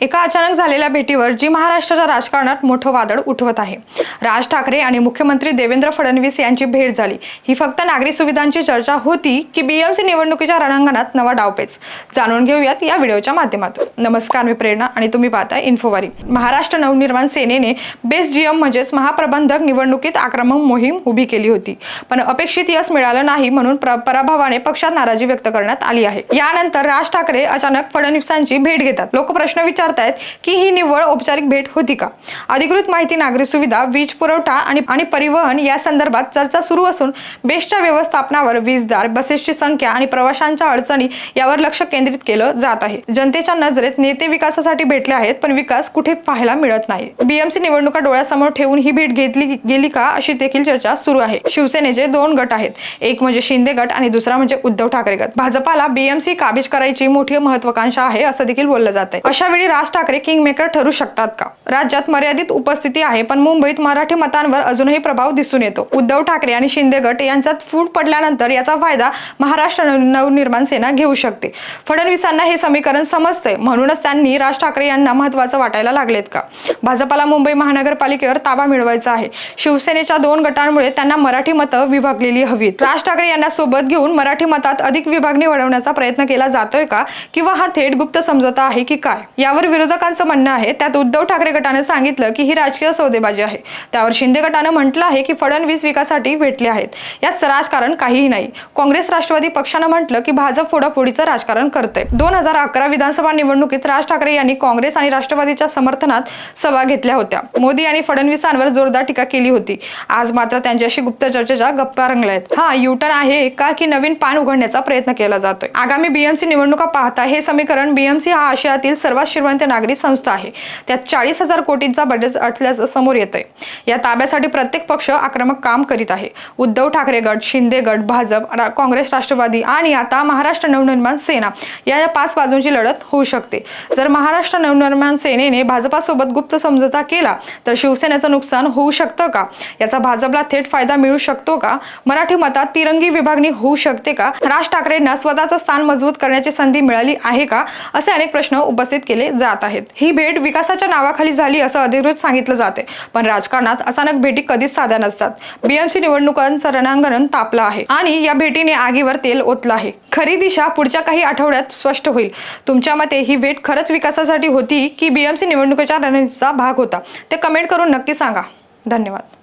एका अचानक झालेल्या भेटीवर जी महाराष्ट्राच्या राजकारणात मोठं वादळ उठवत आहे. राज ठाकरे आणि मुख्यमंत्री देवेंद्र फडणवीस यांची भेट झाली. ही फक्त नागरी सुविधांची चर्चा होती की बीएमसी निवडणुकीच्या रणांगणात नवा डावपेच जाणून घेऊयात या व्हिडिओच्या माध्यमातून. नमस्कार मी प्रेरणा आणि तुम्ही पाहताय इन्फोवारी महाराष्ट्र नवनिर्माण सेनेने बेस्ट जीएम म्हणजेच महाप्रबंधक निवडणुकीत आक्रमक मोहीम उभी केली होती. पण अपेक्षित यश मिळालं नाही म्हणून प्र- पराभवाने पक्षात नाराजी व्यक्त करण्यात आली आहे. यानंतर राज ठाकरे अचानक फडणवीसांची भेट घेतात. लोक प्रश्न विचार विचारतायत की ही निव्वळ औपचारिक भेट होती का? अधिकृत माहिती नागरी सुविधा वीज पुरवठा आणि आणि परिवहन या संदर्भात चर्चा सुरू असून बेस्टच्या व्यवस्थापनावर वीजदार बसेसची संख्या आणि प्रवाशांच्या अडचणी यावर लक्ष केंद्रित केलं जात आहे. जनतेच्या नजरेत नेते विकासासाठी भेटले आहेत पण विकास कुठे पाहायला मिळत नाही. बीएमसी निवडणुका डोळ्यासमोर ठेवून ही भेट घेतली गेली का अशी देखील चर्चा सुरू आहे. शिवसेनेचे दोन गट आहेत एक म्हणजे शिंदे गट आणि दुसरा म्हणजे उद्धव ठाकरे गट. भाजपाला बीएमसी काबीज करायची मोठी महत्वाकांक्षा आहे असं देखील बोललं जात आहे अशा वेळी राज ठाकरे किंग मेकर ठरू शकतात का? राज्यात मर्यादित उपस्थिती आहे पण मुंबईत मराठी मतांवर अजूनही प्रभाव दिसून येतो. उद्धव ठाकरे आणि शिंदे गट यांच्यात फूट पडल्यानंतर याचा फायदा महाराष्ट्र नवनिर्माण सेना घेऊ शकते. फडणवीसांना हे समीकरण समजते म्हणूनच त्यांनी राज ठाकरे यांना महत्वाचं वाटायला लागलेत का? भाजपाला मुंबई महानगरपालिकेवर ताबा मिळवायचा आहे. शिवसेनेच्या दोन गटांमुळे त्यांना मराठी मतं विभागलेली हवीत. राज ठाकरे यांना सोबत घेऊन मराठी मतात अधिक विभागणी वाढवण्याचा प्रयत्न केला जातोय का? किंवा हा थेट गुप्त समझोता आहे की काय? यावर विरोधकांचं म्हणणं आहे. त्यात उद्धव ठाकरे गटाने सांगितलं की ही राजकीय सौदेबाजी आहे. त्यावर शिंदे गटानं म्हटलं आहे की फडणवीस विकासाठी भेटले आहेत. यात राजकारण काहीही नाही. काँग्रेस राष्ट्रवादी पक्षानं म्हटलं की भाजप फोडाफोडीचं राजकारण करते दोन हजार अकरा विधानसभा निवडणुकीत राज ठाकरे यांनी काँग्रेस आणि राष्ट्रवादीच्या समर्थनात सभा घेतल्या होत्या. मोदी आणि फडणवीसांवर जोरदार टीका केली होती. आज मात्र त्यांच्याशी गुप्त चर्चेच्या गप्पा रंगल्या आहेत हा युटर्न आहे का की नवीन पान उघडण्याचा प्रयत्न केला जातोय? आगामी बीएमसी निवडणुका पाहता हे समीकरण बीएमसी हा आशियातील सर्वात श्रीमंत नागरी संस्था आहे. त्यात चाळीस हजार कोटींचा बजेट असल्याचं समोर येतंय. या ताब्यासाठी प्रत्येक पक्ष आक्रमक काम करीत आहे. उद्धव ठाकरे गट शिंदे गट भाजप रा- काँग्रेस राष्ट्रवादी आणि आता महाराष्ट्र नवनिर्माण सेना या या पाच बाजूंची लढत होऊ शकते. जर महाराष्ट्र नवनिर्माण सेनेने भाजपासोबत गुप्त समझोता केला तर शिवसेनेचं नुकसान होऊ शकतं का? याचा भाजपला थेट फायदा मिळू शकतो का? मराठी मतात तिरंगी विभागणी होऊ शकते का? राज ठाकरेंना स्वतःचं स्थान मजबूत करण्याची संधी मिळाली आहे का? असे अनेक प्रश्न उपस्थित केले जात आहेत. ही भेट विकासाच्या नावाखाली झाली असं अधिकृत सांगितलं जाते. पण राजकारणात अचानक भेटी कधीच साध्या नसतात. बीएमसी निवडणुकांचं रणांगण तापलं आहे आणि या भेटीने आगीवर तेल ओतलं आहे. खरी दिशा पुढच्या काही आठवड्यात स्पष्ट होईल. तुमच्या मते ही भेट खरंच विकासासाठी होती की बीएमसी निवडणुकीच्या रणनीतीचा भाग होता? ते कमेंट करून नक्की सांगा. धन्यवाद.